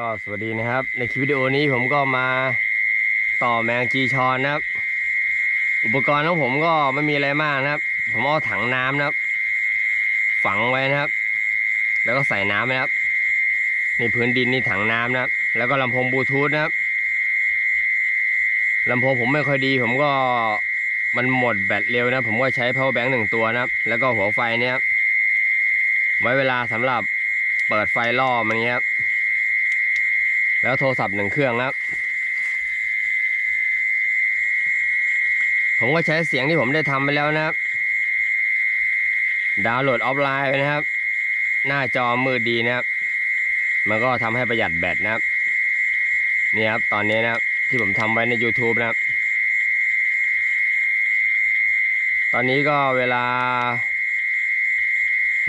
ก็สวัสดีนะครับ ในคลิปวิดีโอนี้ผมก็มาต่อแมงจีชอนนะครับ อุปกรณ์ของผมก็ไม่มีอะไรมากนะครับ ผมเอาถังน้ำนะครับ ฝังไว้นะครับ แล้วก็ใส่น้ำนะครับในพื้นดินนี่ถังน้ำนะครับ แล้วก็ลำโพงบลูทูธนะครับลำโพงผมไม่ค่อยดี ผมก็มันหมดแบตเร็วนะ ผมก็ใช้ power bank หนึ่งตัวนะครับ แล้วก็หัวไฟเนี่ยไว้เวลาสำหรับเปิดไฟล่อมันเงี้ยครับ แล้วโทรศัพท์หนึ่งเครื่องนะครับ ผมก็ใช้เสียงที่ผมได้ทำไปแล้วนะครับ ดาวน์โหลดออฟไลน์ไปนะครับ หน้าจอมืดดีนะครับ มันก็ทำให้ประหยัดแบตนะครับ นี่ครับตอนนี้นะครับที่ผมทำไว้ใน YouTube นะครับ ตอนนี้ก็เวลา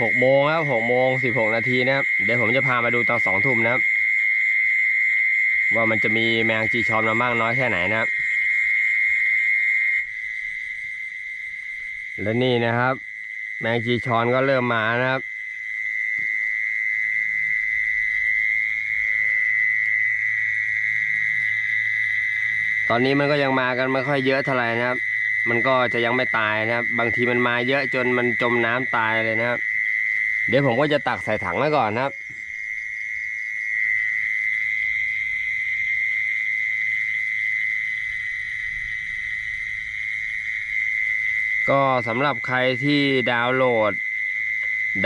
หกโมงแล้วหกโมงสิบหกนาทีนะครับ เดี๋ยวผมจะพามาดูตอนสองทุ่มนะครับ ว่ามันจะมีแมงจีชอนมามากน้อยแค่ไหนนะครับ และนี่นะครับ แมงจีชอนก็เริ่มมานะครับ ตอนนี้มันก็ยังมากันไม่ค่อยเยอะเท่าไหร่นะครับ มันก็จะยังไม่ตายนะครับ บางทีมันมาเยอะจนมันจมน้ำตายเลยนะครับ เดี๋ยวผมก็จะตักใส่ถังไว้ก่อนนะครับ ก็สำหรับใครที่ดาวน์โหลด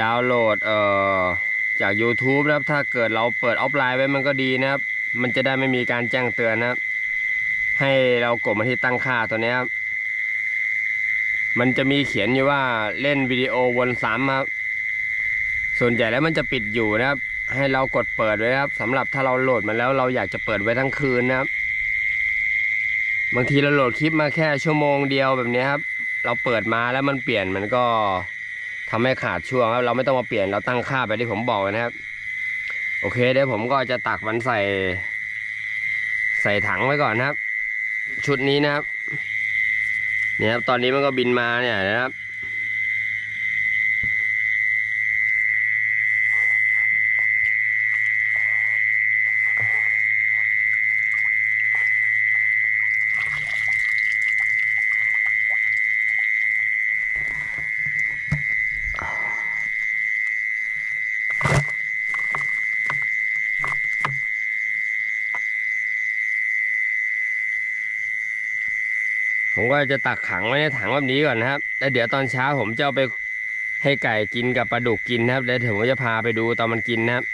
ดาวน์โหลดเอ่อจาก YouTube นะครับ ถ้าเกิดเราเปิดออฟไลน์ไว้มันก็ดีนะครับ มันจะได้ไม่มีการแจ้งเตือนนะครับ ให้เรากดมาที่ตั้งค่าตัวนี้ครับ มันจะมีเขียนอยู่ว่าเล่นวิดีโอวนซ้ำครับ ส่วนใหญ่แล้วมันจะปิดอยู่นะครับ ให้เรากดเปิดไว้ครับสำหรับถ้าเราโหลดมาแล้วเราอยากจะเปิดไว้ทั้งคืนนะครับ บางทีเราโหลดคลิปมาแค่ชั่วโมงเดียวแบบนี้ครับ เราเปิดมาแล้วมันเปลี่ยนมันก็ทำให้ขาดช่วงครับเราไม่ต้องมาเปลี่ยนเราตั้งค่าไปที่ผมบอกนะครับ โอเคเดี๋ยวผมก็จะตักมันใส่ ใส่ถังไว้ก่อนนะครับ ชุดนี้นะครับเนี่ยครับตอนนี้มันก็บินมาเนี่ยนะครับ ผมก็จะตักขังไว้ในถังแบบนี้ก่อนนะครับ แล้วเดี๋ยวตอนเช้าผมจะเอาไปให้ไก่กินกับปลาดุกกินนะครับ แล้วเดี๋ยวผมจะพาไปดูตอนมันกินนะครับ